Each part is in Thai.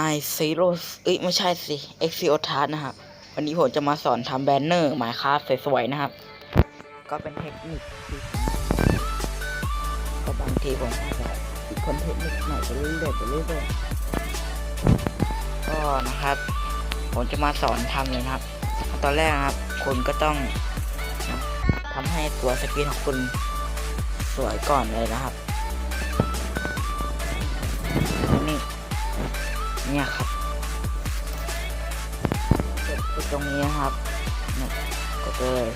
ผมนายซีโร่เอ้ยไม่ใช่สิเอ็กซิโอทาร์นะครับ วันนี้ผมจะมาสอนทำแบนเนอร์หมายค้าสวยๆนะครับ ก็เป็นเทคนิคที่ก็บางทีผมอาจจะคิดคนเทคนิคใหม่ไปเรื่อยๆไปเรื่อยๆก็นะครับ ผมจะมาสอนทำเลยนะครับ ตอนแรกนะครับคุณก็ต้องทำให้ตัวสกรีนของคุณสวยก่อนเลยนะครับนี่ เนี่ยครับกดตรงนี้นะครับนี่กดเลย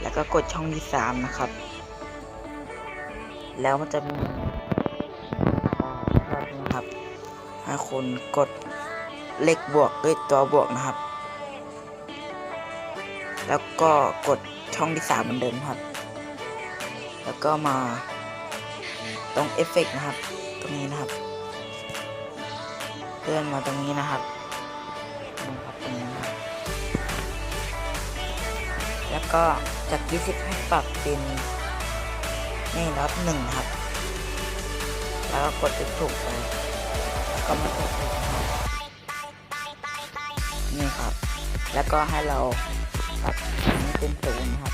แล้วก็กดช่องที่สามนะครับ แล้วมันจะมีนี้ครับให้คุณกดเลขบวกด้วยตัวบวกนะครับ แล้วก็กดช่องที่สามเหมือนเดิมครับ แล้วก็มาตรงเอฟเฟกนะครับ ตรงนี้นะครับ เลื่อนมาตรงนี้นะครับนี่ครับตรงนี้นะครับ แล้วก็จาก 20 ให้ปรับเป็นนี่รับหนึ่งครับ แล้วก็กดติ๊กถูกไปแล้วก็มากดถูกนะครับนี่ครับ แล้วก็ให้เราปรับนี้เป็นศูนย์ครับ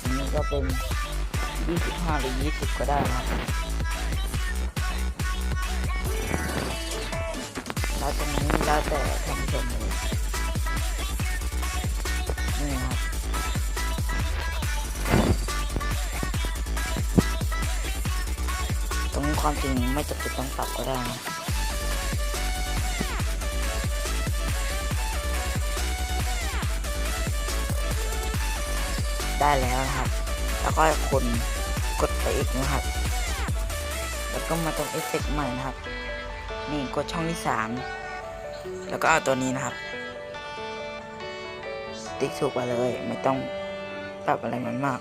อันนี้ก็เป็น 25 หรือ 20 ก็ได้นะครับ แล้วตรงนี้แล้วแต่ท่านผู้ชมเลยนี่ครับตรงนี้ความจริงไม่จำเป็นต้องปรับก็ได้ได้แล้วนะครับ แล้วก็คนกดไปอีกนะครับ แล้วก็มาตรงเอฟเฟกต์ใหม่นะครับ นี่กดช่องที่สามแล้วก็เอาตัวนี้นะครับ ติ๊กถูกไปเลยไม่ต้องปรับอะไรมันมาก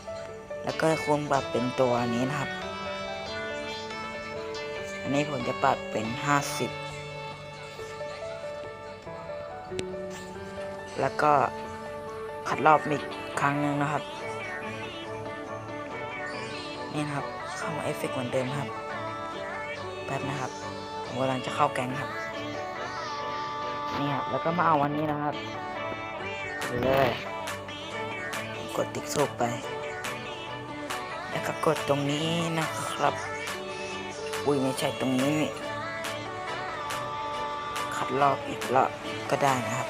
แล้วก็ควรปรับเป็นตัวนี้นะครับ อันนี้ผมจะปรับเป็นห้าสิบแล้วก็ขัดรอบอีกครั้งหนึ่งนะครับ นี่นะครับเข้ามาเอฟเฟกต์เหมือนเดิมครับแป๊บนะครับ ผมกำลังจะเข้าแก๊งครับ นี่ครับ แล้วก็มาเอาวันนี้นะครับไปเลยกดติ๊กถูกไป แล้วก็กดตรงนี้นะครับ อุ้ยไม่ใช่ตรงนี้นี่คัดรอบอีกรอบก็ได้นะครับ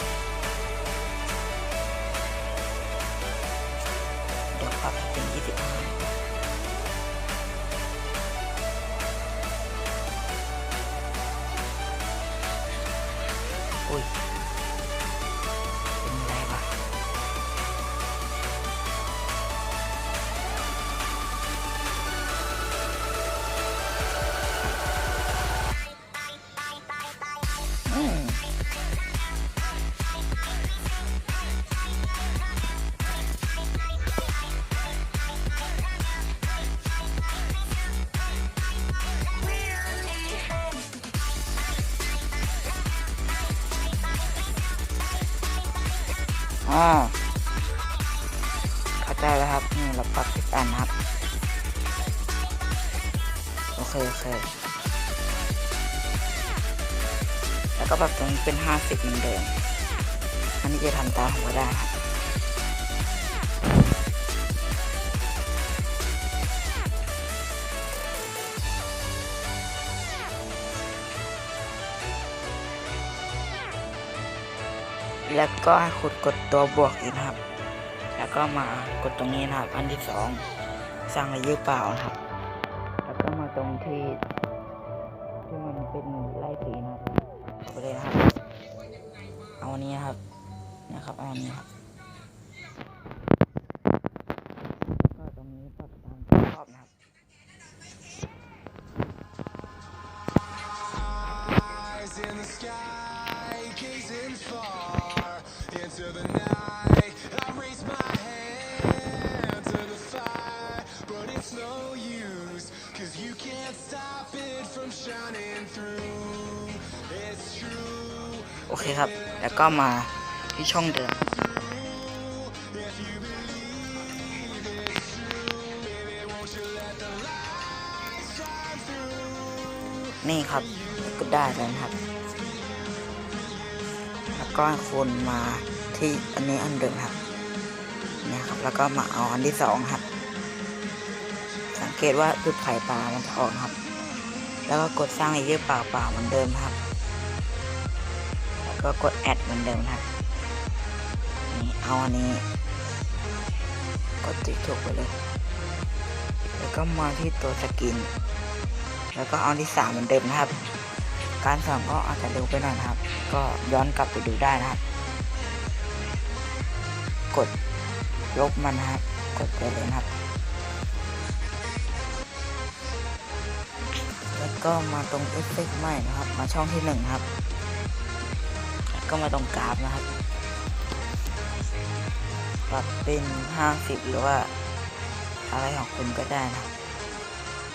เดี๋ยวปรับให้เป็น25 อุ้ อ๋อเข้าใจแล้วครับนี่เราปรับอีกอันครับ โอเคโอเคแล้วก็ปรับตรงนี้เป็น 50เหมือนเดิมอันนี้จะทำตามผมก็ได้ครับ แล้วก็ให้ขุดกดตัวบวกอีกนะครับ แล้วก็มากดตรงนี้นะครับ อันที่สองสร้างระยะเปล่านะครับ แล้วก็มาตรงที่ ที่มันเป็นไล่สีนะครับเอาไปเลยนะครับ เอาอันนี้นะครับนะครับเอาอันนี้ครับก็ตรงนี้ปรับตามชอบนะครับ in the sky, gazing far โอเคครับ แล้วก็มาที่ช่องเดิม If you believe it's true, baby, won't you let the light shine through? นี่ครับ You ก็ได้แล้วนะครับ แล้วก็คนมา ที่อันนี้อันเดิมครับเนี่ยครับ แล้วก็มาเอาอันที่สองครับ สังเกตว่าจุดไข่ปลามันจะออกครับ แล้วก็กดสร้างเลเยอร์เปล่าเหมือนเดิมครับ แล้วก็กดแอดเหมือนเดิมครับนี่เอาอันนี้ กดติ๊กถูกไปเลย แล้วก็มาที่ตัวสกิน แล้วก็เอาที่สามเหมือนเดิมนะครับการสอนก็อาจจะเร็วไปหน่อยนะครับ ก็ย้อนกลับไปดูได้นะครับ กดลบมันครับ กดไปเลยนะครับ แล้วก็มาตรงเอฟเฟกต์ใหม่นะครับ มาช่องที่หนึ่งครับ ก็มาตรงกราฟนะครับปรับเป็นห้าสิบหรือว่า อะไรของคุณก็ได้นะครับ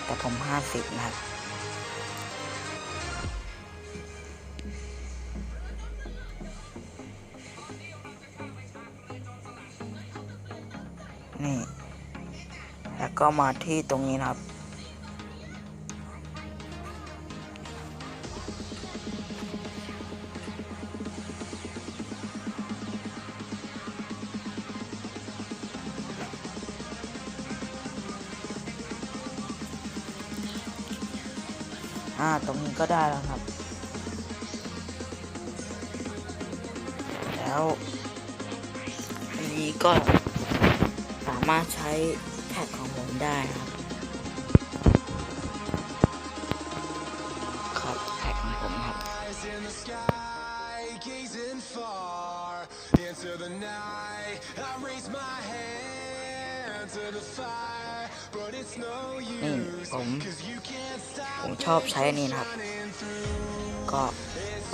แต่ผมห้าสิบนะครับ ก็มาที่ตรงนี้นะครับ อ่า ตรงนี้ก็ได้แล้วครับ แล้วอันนี้ก็สามารถใช้แท็กของ ได้ครับครับแท็กของผมครับ Eyes in the sky, gazing far into the night. I raise my hand to the fire, but it's no นี่ use. ผม Cause you can't stop ผมชอบใช้อันนี้นะครับ running through. ก็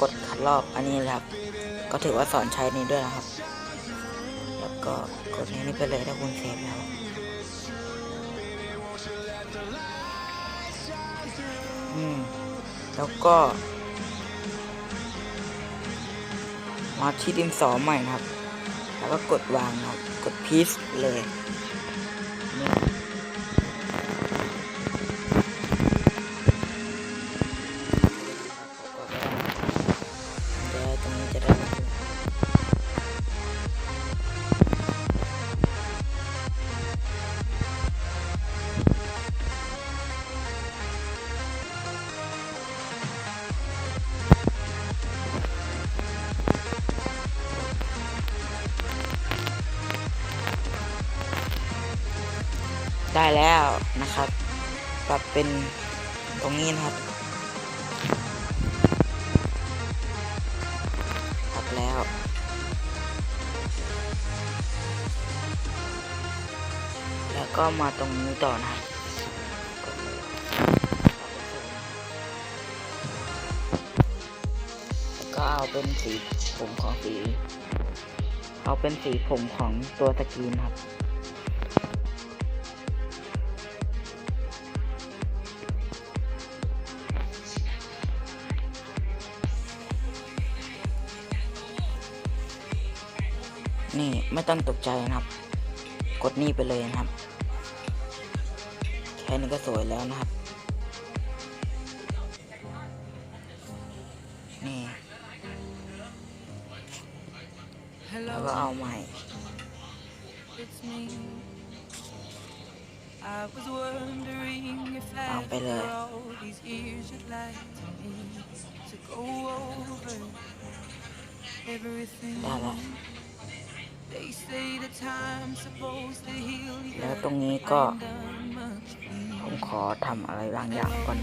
กดขัดรอบอันนี้เลยครับ ก็ถือว่าสอนใช้นี้ด้วยนะครับ แล้วก็กดนี้ไปเลยถ้าคุณเซฟแล้ว อืม แล้วก็ มาที่ดินสอใหม่นะครับ แล้วก็กดวางครับ กดพีซเลย ได้แล้วนะครับ ปรับเป็นตรงนี้นะครับ ปรับแล้ว แล้วก็มาตรงนี้ต่อนะครับก็เอาเป็นสีผมของสี เอาเป็นสีผมของตัวสกรีนครับ นี่ไม่ต้องตกใจนะครับ กดนี่ไปเลยนะครับ แค่นี้ก็สวยแล้วนะครับ นี่ แล้วก็เอาใหม่ It's me. I was wondering if เอาไปเลย after all these years you'd like to me to go over everything. ได้แล้ว แล้วตรงนี้ก็ผมขอทำอะไรบางอย่างก่อน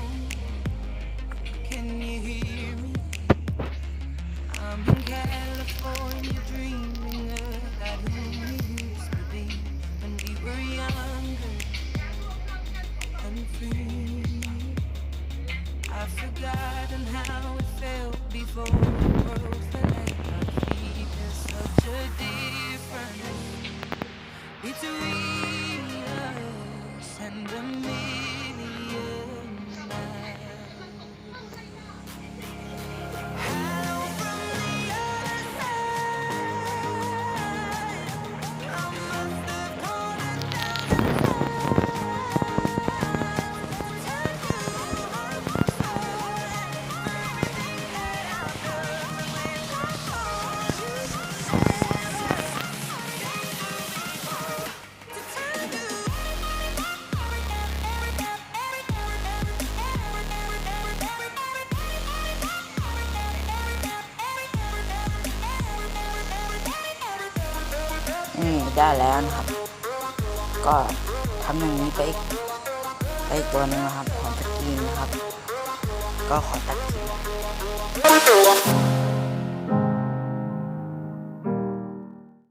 ได้แล้วนะครับ ก็ทำอย่างนี้ไปอีกไปอีกตัวหนึงนะครับของตะกีนนะครับ ก็ขอตัดคลิป